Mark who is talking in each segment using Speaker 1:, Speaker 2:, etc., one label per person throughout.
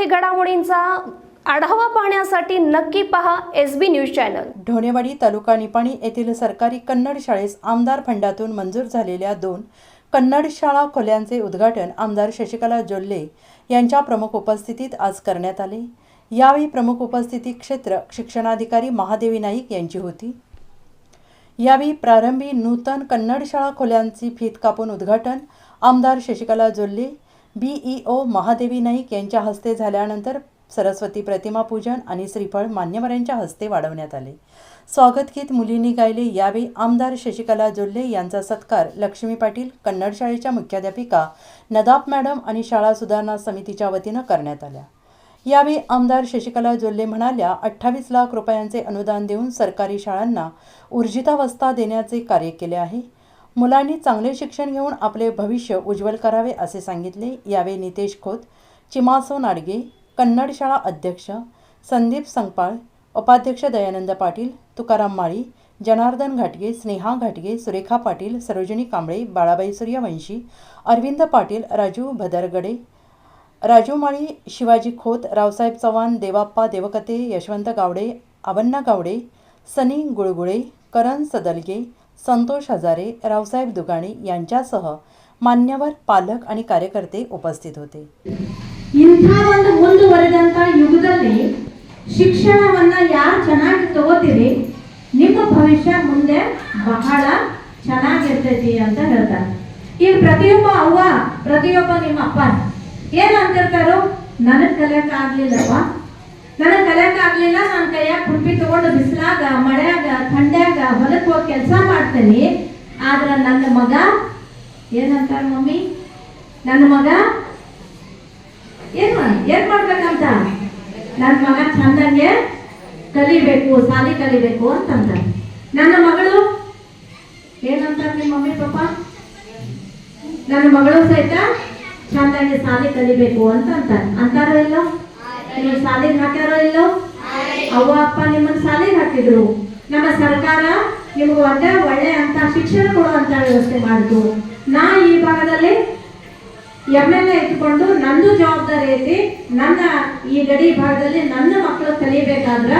Speaker 1: विद्यार्थी घडामोडींचा आढावा पाहण्यासाठी नक्की पहा S B news channel.
Speaker 2: Dhonewadi तालुका निपाणी येथील सरकारी कन्नड शाळेस आमदार फंडातून मंजूर झालेल्या दोन कन्नड शाळा खोल्यांचे उद्घाटन आमदार शशिकला जोल्ले यांच्या प्रमुख उपस्थितीत आज करण्यात आले. यावेळी प्रमुख उपस्थिती क्षेत्र शिक्षणाधिकारी महादेवी नाईक यांची होती. यावेळी प्रारंभी नूतन कन्नड शाळा खोल्यांची फीत कापून उद्घाटन आमदार शशिकला जोल्ले बीईओ महादेवी नाईक यांच्या हस्ते झाल्यानंतर सरस्वती प्रतिमा पूजन आणि श्रीफळ मान्यवरांच्या हस्ते वाढवण्यात आले. स्वागत गीत मुलींनी गायले यावेळी आमदार शशिकला जोल्ले यांचा सत्कार लक्ष्मी पाटील कन्नड शाळेच्या मुख्याध्यापिका नदाप मॅडम आणि शाळा सुधारणा समितीच्या वतीनं करण्यात आल्या. यावेळी आमदार शशिकला जोल्ले म्हणाल्या अठ्ठावीस लाख रुपयांचे अनुदान देऊन सरकारी शाळांना ऊर्जितावस्था देण्याचे कार्य केले आहे. मुलांनी चांगले शिक्षण घेऊन आपले भविष्य उज्ज्वल करावे असे सांगितले. यावेळी नितेश खोत चिमासो नाडगे कन्नड शाळा अध्यक्ष संदीप संगपाळ उपाध्यक्ष दयानंद पाटील तुकाराम माळी जनार्दन घाटगे स्नेहा घाटगे सुरेखा पाटील सरोजिनी कांबळे बाळाबाई सूर्यवंशी अरविंद पाटील राजू भदरगडे राजू माळी शिवाजी खोत रावसाहेब चव्हाण देवाप्पा देवकते यशवंत गावडे आबण्णा गावडे सनी गुळगुळे करण सदलगे संतोष हजारे रावसाहेब दुगाणे यांच्यासह मान्यवर पालक आणि कार्यकर्ते उपस्थित होते
Speaker 3: ಇಂಥ ಒಂದು ಮುಂದುವರೆದಂತ ಯುಗದಲ್ಲಿ ಶಿಕ್ಷಣವನ್ನ ಯಾರು ಚೆನ್ನಾಗಿ ತಗೋತೀರಿ ನಿಮ್ಮ ಭವಿಷ್ಯ ಮುಂದೆ ಬಹಳ ಚೆನ್ನಾಗಿರ್ತೈತಿ ಅಂತ ಹೇಳ್ತಾರೆ ಈಗ ಪ್ರತಿಯೊಬ್ಬ ಅವ್ವ ಪ್ರತಿಯೊಬ್ಬ ನಿಮ್ಮ ಅಪ್ಪ ಏನ್ ಅಂತಿರ್ತಾರೋ ನನಗ್ ಕಲಿಯಕ್ ಆಗ್ಲಿಲ್ಲಪ್ಪ ನನಗ್ ಕಲಿಯಕ್ ಆಗ್ಲಿಲ್ಲ ನನ್ನ ಕೈಯಾಗ ಕುರ್ಪಿ ತಗೊಂಡು ಬಿಸಿಲಾಗ ಮಳೆಯಾಗ ಥಂಡ್ಯಾಗ ಹೊಲಕ್ಕೆ ಹೋಗಿ ಕೆಲಸ ಮಾಡ್ತೇನೆ, ಆದ್ರೆ ನನ್ನ ಮಗ ಏನಂತಾರ ಮಮ್ಮಿ? ನನ್ನ ಮಗ ಏನ್ ಏನು ಮಾಡ್ಬೇಕಂತ? ನನ್ನ ಮಗ ಚಂದಂಗೆ ಕಲಿಬೇಕು ಸಾಲಿ ಕಲಿಬೇಕು ಅಂತಂತ ನನ್ನ ಮಗಳು ಏನಂತಾರೆ ನಿಮ್ಮ ಮಮ್ಮಿ ಪಾಪ ನನ್ನ ಮಗಳು ಸಹಿತ ಚಂದಂಗೆ ಸಾಲಿ ಕಲಿಬೇಕು ಅಂತ ಅಂತಾರ ಅಂತಾರೋ ಇಲ್ಲೋ? ನೀವು ಸಾಲಿಗೆ ಹಾಕ್ಯಾರೋ ಇಲ್ಲೋ? ಅವ್ವ, ಅಪ್ಪ ನಿಮ್ಮನ್ನ ಸಾಲಿಗೆ ಹಾಕಿದ್ರು. ನಮ್ಮ ಸರ್ಕಾರ ನಿಮಗೆ ಒಳ್ಳೆ ಒಳ್ಳೆ ಅಂತ ಶಿಕ್ಷಣ ಕೊಡುವಂತ ವ್ಯವಸ್ಥೆ ಮಾಡಿತು ನಾ ಈ ಭಾಗದಲ್ಲಿ ಎಂ ಎಲ್ ಎ ಇಟ್ಕೊಂಡು ನಂದು ಜವಾಬ್ದಾರಿ ಐತಿ. ನನ್ನ ಈ ಗಡಿ ಭಾಗದಲ್ಲಿ ನನ್ನ ಮಕ್ಕಳು ಕಲಿಬೇಕಾದ್ರ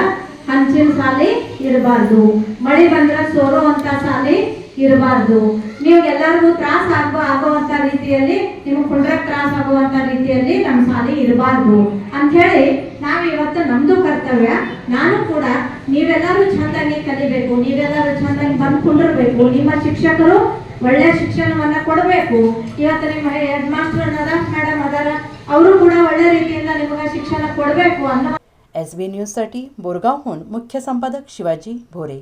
Speaker 3: ಹಂಚಿನ ಸಾಲಿ ಇರಬಾರ್ದು. ಮಳೆ ಬಂದ್ರ ಸೋರುವಂತ ಸಾಲಿ ಇರಬಾರ್ದು ನೀವು ಎಲ್ಲರಿಗೂ ತ್ರಾಸ ಆಗುವ ಆಗುವಂತ ರೀತಿಯಲ್ಲಿ ನಿಮ್ಗೆ ಕುಂಡ್ರಕ್ ತ್ರಾಸ ಆಗುವಂತ ರೀತಿಯಲ್ಲಿ ನಮ್ಮ ಸಾಲಿ ಇರಬಾರ್ದು ಅಂತ ಹೇಳಿ ನಾವು ಇವತ್ತು ನಮ್ದು ಕರ್ತವ್ಯ ನಾನು ಕೂಡ ನೀವೆಲ್ಲರೂ ಚಂದಾಗಿ ಕಲಿಬೇಕು ನೀವೆಲ್ಲರೂ ಚಂದಾಗಿ ಬಂದು ಕುಂಡಿರ್ಬೇಕು ನಿಮ್ಮ ಶಿಕ್ಷಕರು ಒಳ್ಳೆ ಶಿಕ್ಷಣವನ್ನ ಕೊಡಬೇಕು ಇವತ್ತು ನಿಮ್ಮ ಹೆಡ್ ಮಾಸ್ಟರ್ ನದಾಫ್ ಮೇಡಮ್ ಅದಾರ ಅವರು ಕೂಡ ಒಳ್ಳೆ ರೀತಿಯಿಂದ ನಿಮಗೆ ಶಿಕ್ಷಣ ಕೊಡಬೇಕು ಅನ್ನೋ
Speaker 2: एस बी न्यूजसाठी बोरगावहून मुख्य संपादक शिवाजी भोरे